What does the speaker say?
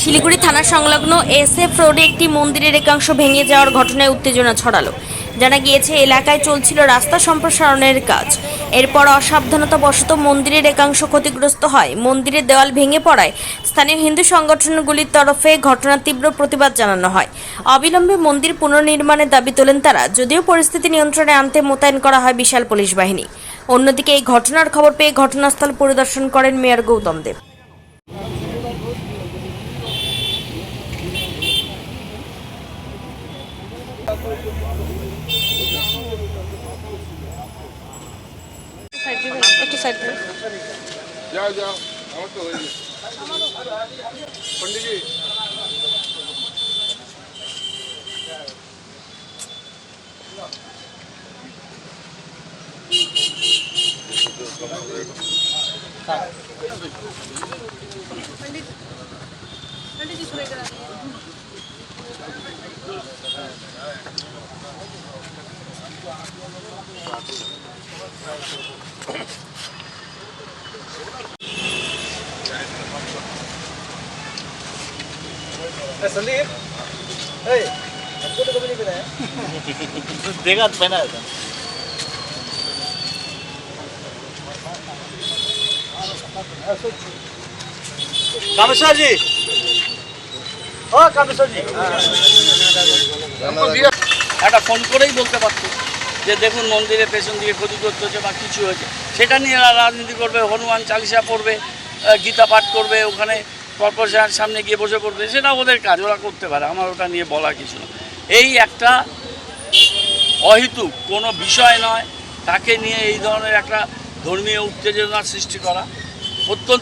শিলিগুড়ি থানা সংলগ্ন এসএফ রোডে একটি মন্দিরের একাংশ ভেঙে যাওয়ার ঘটনায় উত্তেজনা ছড়ালো। জানা গিয়েছে, এলাকায় চলছিল রাস্তা সম্প্রসারণের কাজ। এরপর অসাবধানতাবশত মন্দিরের একাংশ ক্ষতিগ্রস্ত হয়। মন্দিরের দেওয়াল ভেঙে পড়ায় স্থানীয় হিন্দু সংগঠনগুলির তরফে ঘটনার তীব্র প্রতিবাদ জানানো হয়। অবিলম্বে মন্দির পুনর্নির্মাণের দাবি তোলেন তারা, যদিও পরিস্থিতি নিয়ন্ত্রণে আনতে মোতায়েন করা হয় বিশাল পুলিশ বাহিনী। অন্যদিকে এই ঘটনার খবর পেয়ে ঘটনাস্থল পরিদর্শন করেন মেয়র গৌতম দেব। একটু সাইড যাও যাও আমার তো হয়ে গেছে পন্ডিতজি संदीप ए हमको तो कभी नहीं पता है देखा पहना था कामेश्वर जी ও কামেশ্বর জি একটা ফোন করেই বলতে পারতো যে দেখুন মন্দিরের পেছন দিকে ক্ষতিগ্রস্ত হচ্ছে বা কিছু হয়েছে সেটা নিয়ে রাজনীতি করবে, হনুমান চালিসা পড়বে গীতা পাঠ করবে, ওখানে কর্পোরেশনের সামনে গিয়ে বসে পড়বে, সেটা ওদের কাজ, ওরা করতে পারে, আমার ওটা নিয়ে বলা কিছু না। এই একটা অহেতুক, কোনো বিষয় নয়, তাকে নিয়ে এই ধরনের একটা ধর্মীয় উত্তেজনার সৃষ্টি করা অত্যন্ত